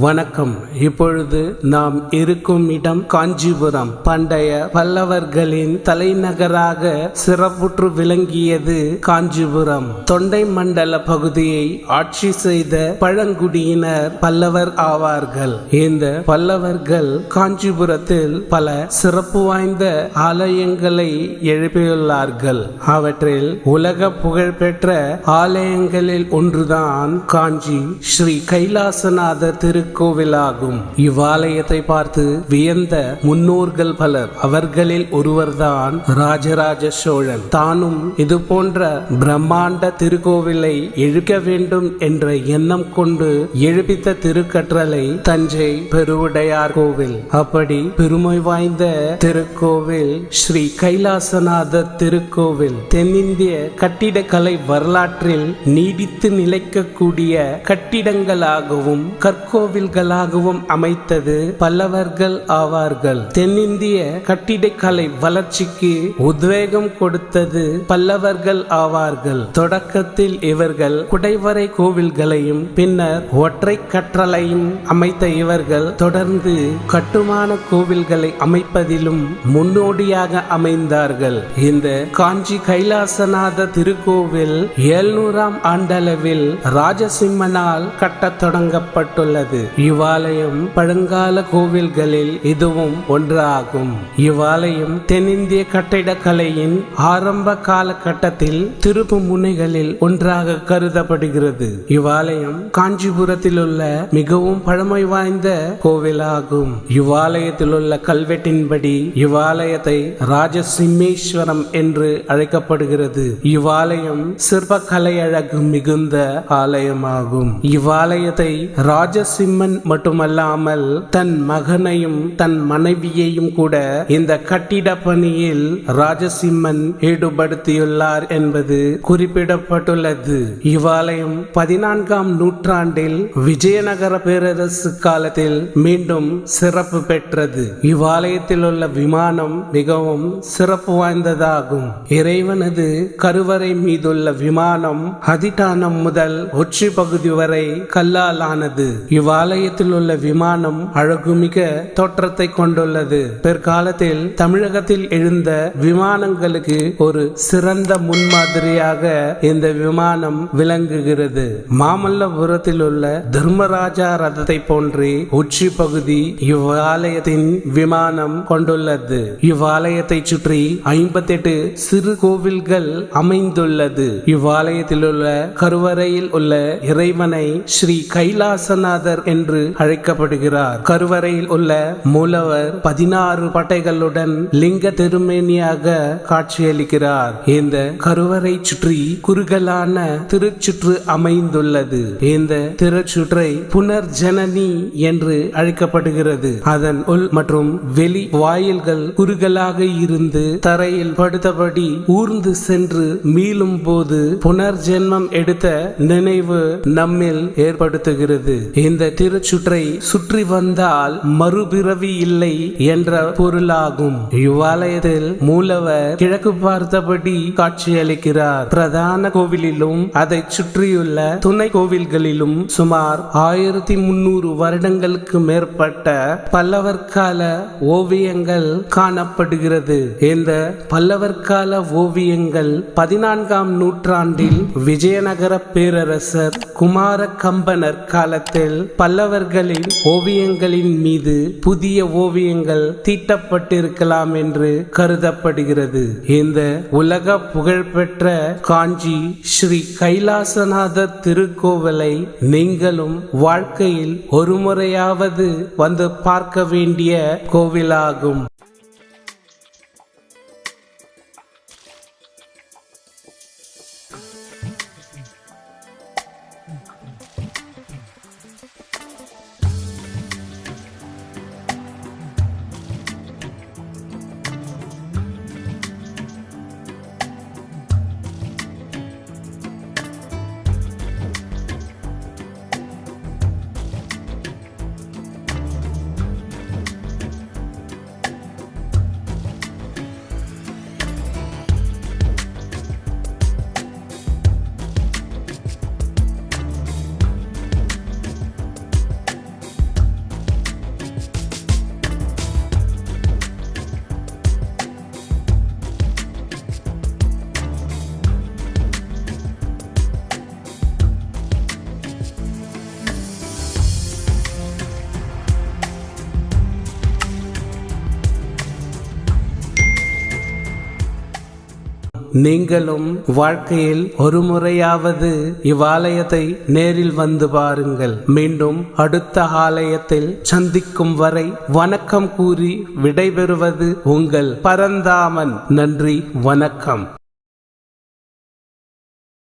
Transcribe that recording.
வணக்கம். இப்பொழுது நாம் இருக்கும் இடம் காஞ்சிபுரம். பண்டைய பல்லவர்களின் தலைநகராக சிறப்புற்று விளங்கியது காஞ்சிபுரம். தொண்டை மண்டல பகுதியை ஆட்சி செய்த பழங்குடியினர் பல்லவர் ஆவார்கள். இந்த பல்லவர்கள் காஞ்சிபுரத்தில் பல சிறப்பு வாய்ந்த ஆலயங்களை எழுப்பியுள்ளார்கள். அவற்றில் உலக புகழ்பெற்ற ஆலயங்களில் ஒன்றுதான் காஞ்சி ஸ்ரீ கைலாசநாதர் திருக்கோவிலாகும். இவ்வாலயத்தை பார்த்து வியந்த முன்னோர்கள் பலர் அவர்களில் ஒருவர்தான் ராஜராஜ சோழன். தானும் இது போன்ற பிரம்மாண்ட திருக்கோவிலை எழுக்க வேண்டும் என்ற எண்ணம் கொண்டு எழுப்பித்த திருக்கற்றலை தஞ்சை பெருவுடையார் கோவில். அப்படி பெருமை வாய்ந்த திருக்கோவில் ஸ்ரீ கைலாசநாதர் திருக்கோவில். தென்னிந்திய கட்டிடக்கலை வரலாற்றில் நீடித்து நிலைக்கக்கூடிய கட்டிடங்களாகவும் கோவில்களாகவும் அமைத்தது பல்லவர்கள் ஆவார்கள். தென்னிந்திய கட்டிடக்கலை வளர்ச்சிக்கு உத்வேகம் கொடுத்தது பல்லவர்கள் ஆவார்கள். தொடக்கத்தில் இவர்கள் குடைவரை கோவில்களையும் பின்னர் ஒற்றை கற்றலையும் அமைத்த இவர்கள் தொடர்ந்து கட்டுமான கோவில்களை அமைப்பதிலும் முன்னோடியாக அமைந்தார்கள். இந்த காஞ்சி கைலாசநாத திருக்கோவில் ஏழ்நூறாம் ஆண்டளவில் ராஜசிம்மனால் கட்டத் தொடங்கப்பட்டுள்ளது. இவ்வாலயம் பழங்கால கோவில்களில் இதுவும் ஒன்றாகும். இவ்வாலயம் தென்னிந்திய கட்டிடக்கலையின் ஆரம்ப காலகட்டத்தில் திருப்பு முனைகளில் ஒன்றாக கருதப்படுகிறது. இவ்வாலயம் காஞ்சிபுரத்தில் உள்ள மிகவும் பழமை வாய்ந்த கோவிலாகும். இவ்வாலயத்தில் உள்ள கல்வெட்டின்படி இவ்வாலயத்தை ராஜசிம்மேஸ்வரம் என்று அழைக்கப்படுகிறது. இவ்வாலயம் சிற்ப கலை அழகு மிகுந்த ஆலயமாகும். இவ்வாலயத்தை ராஜசிம்ம நரசிம்மன் மட்டுமல்லாமல் தன் மகனையும் தன் மனைவியையும் கூட இந்த கட்டிட பணியில் ராஜசிம்மன் ஈடுபடுத்தியுள்ளார் என்பது குறிப்பிடப்பட்டுள்ளது. இவ்வாலயம் பதினான்காம் நூற்றாண்டில் விஜயநகர பேரரசு காலத்தில் மீண்டும் சிறப்பு பெற்றது. இவ்வாலயத்தில் உள்ள விமானம் மிகவும் சிறப்பு வாய்ந்ததாகும். இறைவனது கருவறை மீதுள்ள விமானம் அதிட்டானம் முதல் உச்சி பகுதி வரை கல்லால் ஆனது ஆலயத்தில் உள்ள விமானம் அழகுமிக தோற்றத்தை கொண்டுள்ளது. பிற்காலத்தில் தமிழகத்தில் எழுந்த விமானங்களுக்கு ஒரு சிறந்த முன்மாதிரியாக இந்த விமானம் விளங்குகிறது. மாமல்லபுரத்தில் உள்ள தர்மராஜா ரதத்தை போன்றே உச்சி பகுதி இவ்வாலயத்தின் விமானம் கொண்டுள்ளது. இவ்வாலயத்தை சுற்றி ஐம்பத்தெட்டு சிறு கோவில்கள் அமைந்துள்ளது. இவ்வாலயத்தில் உள்ள கருவறையில் உள்ள இறைவனை ஸ்ரீ கைலாசநாதர் என்று அழைக்கப்படுகிறார். கருவறையில் உள்ள மூலவர் பதினாறு பட்டைகளுடன் லிங்க திருமேனியாக காட்சியளிக்கிறார். இந்த கருவறை சுற்றி குறுகலான திருச்சுற்று அமைந்துள்ளது. இந்த திருச்சுற்றை புனர்ஜனனி என்று அழைக்கப்படுகிறது. அதன் உள் மற்றும் வெளி வாயில்கள் குறுகலாக இருந்து தரையில் படுத்தபடி ஊர்ந்து சென்று மீளும் போது புனர்ஜென்மம் எடுத்த நினைவு நம்மில் ஏற்படுத்துகிறது. இந்த திருச்சுற்றை சுற்றி வந்தால் மறுபிறவி இல்லை என்ற பொருளாகும். இவ்வாலயத்தில் மூலவர் கிழக்கு பார்த்தபடி காட்சியளிக்கிறார். பிரதான கோவிலிலும் அதை சுற்றியுள்ள துணை கோவில்களிலும் சுமார் ஆயிரத்தி முன்னூறு வருடங்களுக்கு மேற்பட்ட பல்லவர் கால ஓவியங்கள் காணப்படுகிறது. இந்த பல்லவர் கால ஓவியங்கள் பதினான்காம் நூற்றாண்டில் விஜயநகர பேரரசர் குமார கம்பனர் காலத்தில் பல்லவர்களின் ஓவியங்களின் மீது புதிய ஓவியங்கள் தீட்டப்பட்டிருக்கலாம் என்று கருதப்படுகிறது. இந்த உலக புகழ்பெற்ற காஞ்சி ஸ்ரீ கைலாசநாதர் திருக்கோவிலை நீங்களும் வாழ்க்கையில் ஒருமுறையாவது வந்து பார்க்க வேண்டிய கோவிலாகும். நீங்களும் வாழ்க்கையில் ஒரு முறையாவது இவ்வாலயத்தை நேரில் வந்து பாருங்கள். மீண்டும் அடுத்த ஆலயத்தில் சந்திக்கும் வரை வணக்கம் கூறி விடைபெறுவது உங்கள் பரந்தாமன். நன்றி வணக்கம்.